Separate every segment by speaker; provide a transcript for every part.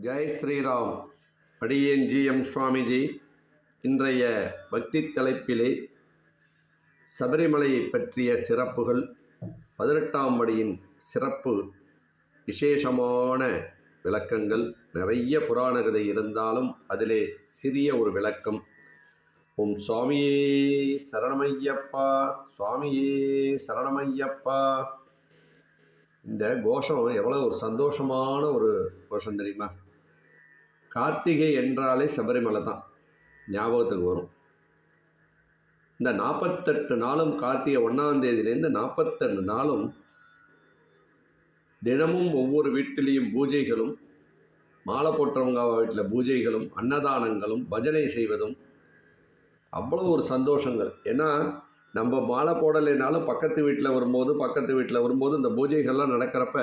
Speaker 1: ஜெய் ஸ்ரீராம். அடியேன் G. M. Swamiji. இன்றைய பக்தி தலைப்பிலே சபரிமலையை பற்றிய சிறப்புகள் பதினெட்டாம் படியின் சிறப்பு விசேஷமான விளக்கங்கள். நிறைய புராண கதை இருந்தாலும் அதிலே சிறிய ஒரு விளக்கம். ஓம் சுவாமியே சரணமையப்பா சுவாமியே சரணமையப்பா. இந்த கோஷம் எவ்வளோ ஒரு சந்தோஷமான ஒரு கோஷம் தெரியுமா? கார்த்திகை என்றாலே சபரிமலை தான். ஞாபகத்துக்கு வரும். இந்த நாற்பத்தெட்டு நாளும் கார்த்திகை ஒன்றாம் தேதியிலேருந்து நாற்பத்தெட்டு நாளும் தினமும் ஒவ்வொரு வீட்டிலையும் பூஜைகளும் மாலை போட்டவங்க வீட்டில் பூஜைகளும் அன்னதானங்களும் பஜனை செய்வதும் அவ்வளோ ஒரு சந்தோஷங்கள். ஏன்னா நம்ம மாலை போடலைனாலும் பக்கத்து வீட்டில் வரும்போது பக்கத்து வீட்டில் வரும்போது இந்த பூஜைகள்லாம் நடக்கிறப்ப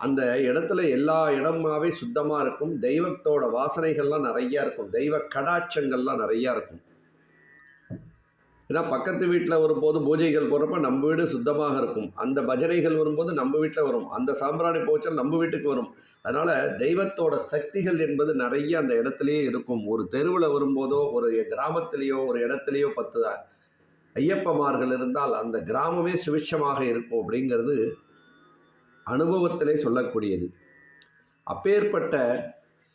Speaker 1: அந்த இடத்துல எல்லா இடமாவே சுத்தமாக இருக்கும். தெய்வத்தோட வாசனைகள்லாம் நிறையா இருக்கும். தெய்வ கடாட்சங்கள்லாம் நிறையா இருக்கும். ஏன்னா பக்கத்து வீட்டில் வரும்போது பூஜைகள் போகிறப்ப நம்ம வீடு சுத்தமாக இருக்கும். அந்த பஜனைகள் வரும்போது நம்ம வீட்டில் வரும். அந்த சாம்பிராணி போச்சல் நம்ம வீட்டுக்கு வரும். அதனால் தெய்வத்தோட சக்திகள் என்பது நிறைய அந்த இடத்துலையே இருக்கும். ஒரு தெருவில் வரும்போதோ ஒரு கிராமத்திலேயோ ஒரு இடத்துலையோ பத்து ஐயப்பமார்கள் இருந்தால் அந்த கிராமமே சுவிட்சமாக இருக்கும் அப்படிங்கிறது அனுபவத்திலே சொல்லக்கூடியது. அப்பேற்பட்ட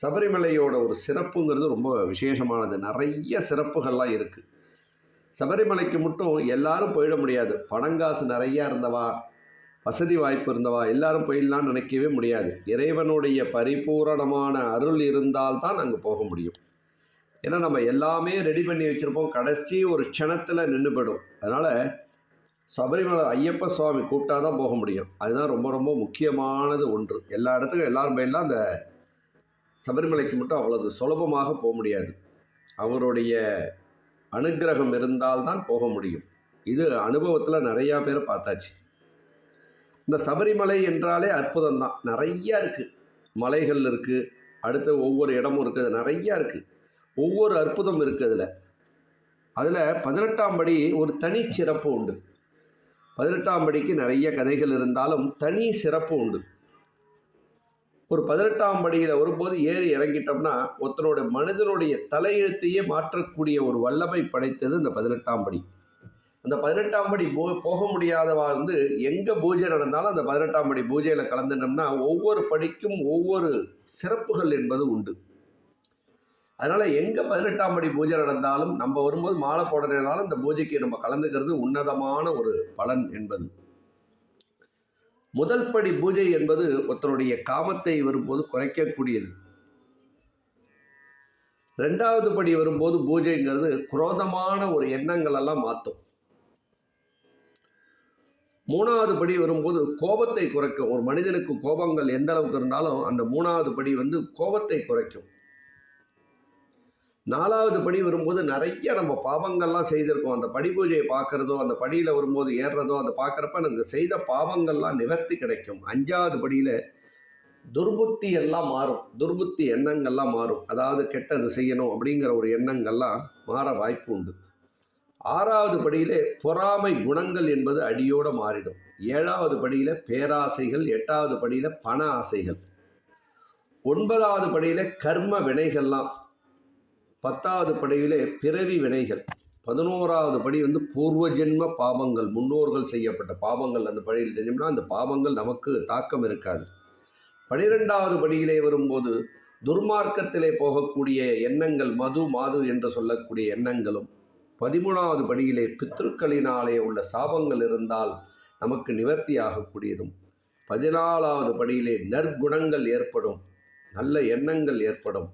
Speaker 1: சபரிமலையோட ஒரு சிறப்புங்கிறது ரொம்ப விசேஷமானது. நிறைய சிறப்புகள்லாம் இருக்குது சபரிமலைக்கு மட்டும் எல்லாரும் போயிட முடியாது. பணங்காசு நிறையா இருந்தவா வசதி வாய்ப்பு இருந்தவா எல்லாரும் போயிடலாம்னு நினைக்கவே முடியாது. இறைவனுடைய பரிபூரணமான அருள் இருந்தால்தான் அங்கே போக முடியும். ஏன்னா நம்ம எல்லாமே ரெடி பண்ணி வச்சுருப்போம். கடைசி ஒரு க்ஷணத்தில் நின்று போயிடும் அதனால் சபரிமலை ஐயப்ப சுவாமி கூப்பிட்டா தான் போக முடியும். அதுதான் ரொம்ப ரொம்ப முக்கியமானது ஒன்று. எல்லா இடத்துக்கும் எல்லாரும் போயிடலாம். அந்த சபரிமலைக்கு மட்டும் அவ்வளவு சுலபமாக போக முடியாது. அவருடைய அனுக்கிரகம் இருந்தால்தான் போக முடியும். இது அனுபவத்தில் நிறையா பேர் பார்த்தாச்சு. இந்த சபரிமலை என்றாலே அற்புதம் தான் நிறையா இருக்குது மலைகள் இருக்குது அடுத்து ஒவ்வொரு இடமும் இருக்குது நிறையா இருக்குது ஒவ்வொரு அற்புதம் இருக்குது அதில். அதில் பதினெட்டாம் படி ஒரு தனி சிறப்பு உண்டு. பதினெட்டாம் படிக்கு நிறைய கதைகள் இருந்தாலும் தனி சிறப்பு உண்டு. ஒரு பதினெட்டாம் படியில் வரும்போது ஏறி இறங்கிட்டோம்னா ஒருத்தனோட மனிதனுடைய தலையெழுத்தையே மாற்றக்கூடிய ஒரு வல்லமை படைத்தது இந்த பதினெட்டாம் படி. அந்த பதினெட்டாம் படி போ போக முடியாதவா வந்து எங்கே பூஜை நடந்தாலும் அந்த பதினெட்டாம் படி பூஜையில் கலந்துட்டோம்னா ஒவ்வொரு படிக்கும் ஒவ்வொரு சிறப்புகள் என்பது உண்டு. அதனால் எங்கே பதினெட்டாம் படி பூஜை நடந்தாலும் நம்ம வரும்போது மாலை போடுறதுனால இந்த பூஜைக்கு நம்ம கலந்துக்கிறது உன்னதமான ஒரு பலன் என்பது. முதல் படி பூஜை என்பது ஒருத்தருடைய காமத்தை வரும்போது குறைக்கக்கூடியது. ரெண்டாவது படி வரும்போது பூஜைங்கிறது குரோதமான ஒரு எண்ணங்கள் எல்லாம் மாற்றும் மூணாவது படி வரும்போது கோபத்தை குறைக்கும். ஒரு மனிதனுக்கு கோபங்கள் எந்த அளவுக்கு இருந்தாலும் அந்த மூணாவது படி வந்து கோபத்தை குறைக்கும். நாலாவது படி வரும்போது நிறைய நம்ம பாவங்கள்லாம் செய்திருக்கோம். அந்த படி பூஜையை பார்க்குறதோ அந்த படியில் வரும்போது ஏறுறதோ அந்த பார்க்குறப்ப நம்ம செய்த பாவங்கள்லாம் நிவர்த்தி கிடைக்கும். அஞ்சாவது படியில் துர்புத்தி எல்லாம் மாறும். துர்புத்தி எண்ணங்கள்லாம் மாறும். அதாவது கெட்டது செய்யணும் அப்படிங்கிற ஒரு எண்ணங்கள்லாம் மாற வாய்ப்பு உண்டு. ஆறாவது படியிலே பொறாமை குணங்கள் என்பது அடியோடு மாறிடும். ஏழாவது படியில் பேராசைகள் எட்டாவது படியில் பண ஆசைகள். ஒன்பதாவது படியில் கர்ம வினைகள்லாம் பத்தாவது படியிலே பிறவி வினைகள். பதினோராவது படி வந்து பூர்வ ஜென்ம பாவங்கள் முன்னோர்கள் செய்யப்பட்ட பாவங்கள் அந்த படியில் தெரியும்னா அந்த பாவங்கள் நமக்கு தாக்கம் இருக்காது. பனிரெண்டாவது படியிலே வரும்போது துர்மார்க்கத்திலே போகக்கூடிய எண்ணங்கள் மது மாது என்று சொல்லக்கூடிய எண்ணங்களும் பதிமூணாவது படியிலே பித்ருக்களினாலே உள்ள சாபங்கள் இருந்தால் நமக்கு நிவர்த்தியாகக்கூடியதும் பதினாலாவது படியிலே நற்குணங்கள் ஏற்படும் நல்ல எண்ணங்கள் ஏற்படும்.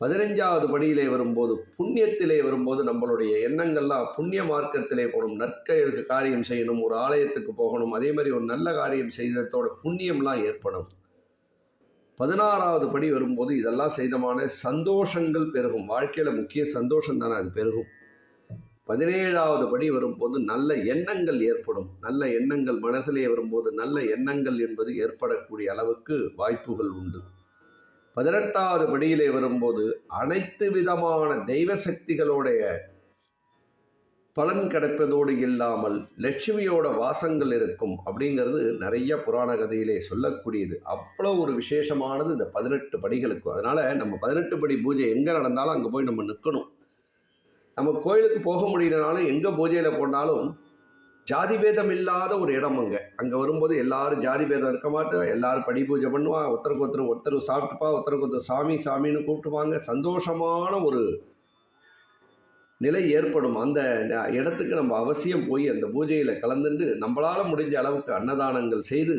Speaker 1: பதினைஞ்சாவது படியிலே வரும்போது புண்ணியத்திலே வரும்போது நம்மளுடைய எண்ணங்கள்லாம் புண்ணிய மார்க்கத்திலே போகணும் நற்கைகளுக்கு காரியம் செய்யணும் ஒரு ஆலயத்துக்கு போகணும் அதே மாதிரி ஒரு நல்ல காரியம் செய்ததோட புண்ணியம்லாம் ஏற்படும் பதினாறாவது படி வரும்போது இதெல்லாம் செய்தமான சந்தோஷங்கள் பெருகும். வாழ்க்கையில் முக்கிய சந்தோஷம் தானே அது பெருகும். பதினேழாவது படி வரும்போது நல்ல எண்ணங்கள் ஏற்படும். நல்ல எண்ணங்கள் மனசிலே வரும்போது நல்ல எண்ணங்கள் என்பது ஏற்படக்கூடிய அளவுக்கு வாய்ப்புகள் உண்டு. பதினெட்டாவது படியிலே வரும்போது அனைத்து விதமான தெய்வ சக்திகளுடைய பலன் கிடைப்பதோடு இல்லாமல் லட்சுமியோட வாசங்கள் இருக்கும் அப்படிங்கிறது நிறைய புராண கதையிலே சொல்லக்கூடியது. அவ்வளோ ஒரு விசேஷமானது இந்த பதினெட்டு படிகளுக்கு அதனால் நம்ம பதினெட்டு படி பூஜை எங்கே நடந்தாலும் அங்கே போய் நம்ம நிற்கணும் நம்ம கோயிலுக்கு போக முடியலனாலும் எங்கே பூஜையில் போனாலும் ஜாதி பேதம் இல்லாத ஒரு இடம் அங்கே. அங்கே வரும்போது எல்லாரும் ஜாதி பேதம் இருக்க மாட்டோம் எல்லாரும் படி பூஜை பண்ணுவான் ஒருத்தருக்கு ஒருத்தர் ஒருத்தர் சாப்பிட்டுப்பா ஒருத்தருக்கு ஒருத்தர் சாமி சாமின்னு கூப்பிட்டுவாங்க. சந்தோஷமான ஒரு நிலை ஏற்படும். அந்த ந- இடத்துக்கு நம்ம அவசியம் போய் அந்த பூஜையில் கலந்துட்டு நம்மளால் முடிஞ்ச அளவுக்கு அன்னதானங்கள் செய்து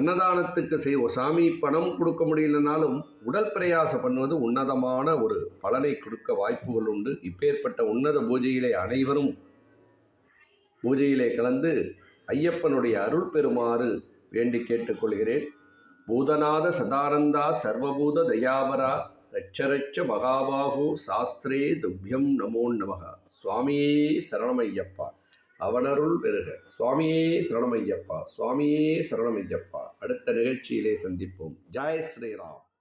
Speaker 1: அன்னதானத்துக்கு செய் சாமி பணம் கொடுக்க முடியலனாலும் உடல் பிரயாசம் பண்ணுவது உன்னதமான ஒரு பலனை கொடுக்க வாய்ப்புகள் உண்டு. இப்பேற்பட்ட உன்னத பூஜையிலே அனைவரும் பூஜையிலே கலந்து ஐயப்பனுடைய அருள் பெறுமாறு வேண்டி கேட்டுக்கொள்கிறேன். பூதநாத சதானந்தா சர்வபூத தயாபரா ரட்சரட்ச மகாபாகு சாஸ்திரே துப்யம் நமோ நமக. சுவாமியே சரணமையப்பா. அவனருள் பெருக. சுவாமியே சரணமையப்பா. சுவாமியே சரணமையப்பா. அடுத்த நிகழ்ச்சியிலே சந்திப்போம். ஜாய் ஸ்ரீராம்.